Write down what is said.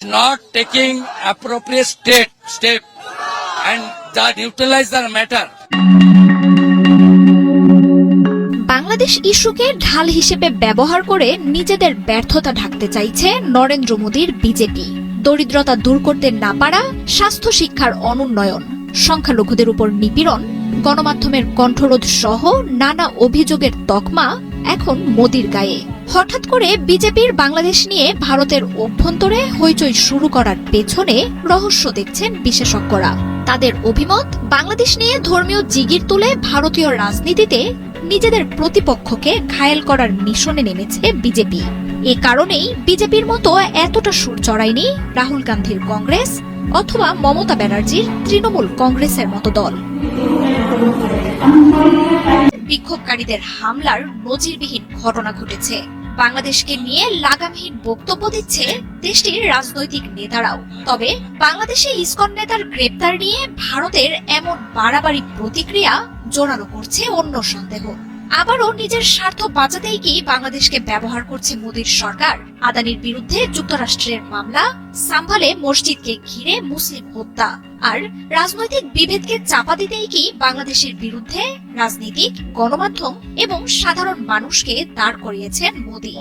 not taking appropriate state, step and that neutralize the matter. Bangladesh ইস্যুকে ঢাল হিসেবে ব্যবহার করে নিজেদের ব্যর্থতা ঢাকতে চাইছে নরেন্দ্র মোদীর বিজেপি দরিদ্রতা দূর করতে না পারা স্বাস্থ্য শিক্ষার অনুন্নয়ন সংখ্যালঘুদের উপর নিপীড়ন গণমাধ্যমের কণ্ঠরোধ সহ নানা অভিযোগের তকমা এখন মোদির গায়ে। হঠাৎ করে বিজেপির বাংলাদেশ নিয়ে ভারতের অভ্যন্তরে হইচই শুরু করার পেছনে রহস্য দেখছেন বিশেষজ্ঞরা। তাদের অভিমত, বাংলাদেশ নিয়ে ধর্মীয় জিগির তুলে ভারতীয় রাজনীতিতে নিজেদের প্রতিপক্ষকে ঘায়েল করার মিশনে নেমেছে বিজেপি। এ কারণেই বিজেপির মতো এতটা সুর চড়ায়নি রাহুল গান্ধীর কংগ্রেস অথবা মমতা ব্যানার্জির তৃণমূল কংগ্রেসের মতো দল। বিক্ষোভকারীদের হামলার নজিরবিহীন ঘটনা ঘটেছে। বাংলাদেশকে নিয়ে লাগামহীন বক্তব্য দিচ্ছে দেশটির রাজনৈতিক নেতারাও। তবে বাংলাদেশে ইসকন নেতার গ্রেপ্তার নিয়ে ভারতের এমন বাড়াবাড়ি প্রতিক্রিয়া জোরালো করছে অন্য সন্দেহ। আবারও নিজের স্বার্থ বাঁচাতেই কি বাংলাদেশকে ব্যবহার করছে মোদীর সরকার? আদানির বিরুদ্ধে যুক্তরাষ্ট্রের মামলা, সাম্ভালে মসজিদকে ঘিরে মুসলিম হত্যা। আর রাজনৈতিক বিভেদকে চাপা দিতেই কি বাংলাদেশের বিরুদ্ধে রাজনীতিক গণমাধ্যম এবং সাধারণ মানুষকে দাঁড় করিয়েছেন মোদী?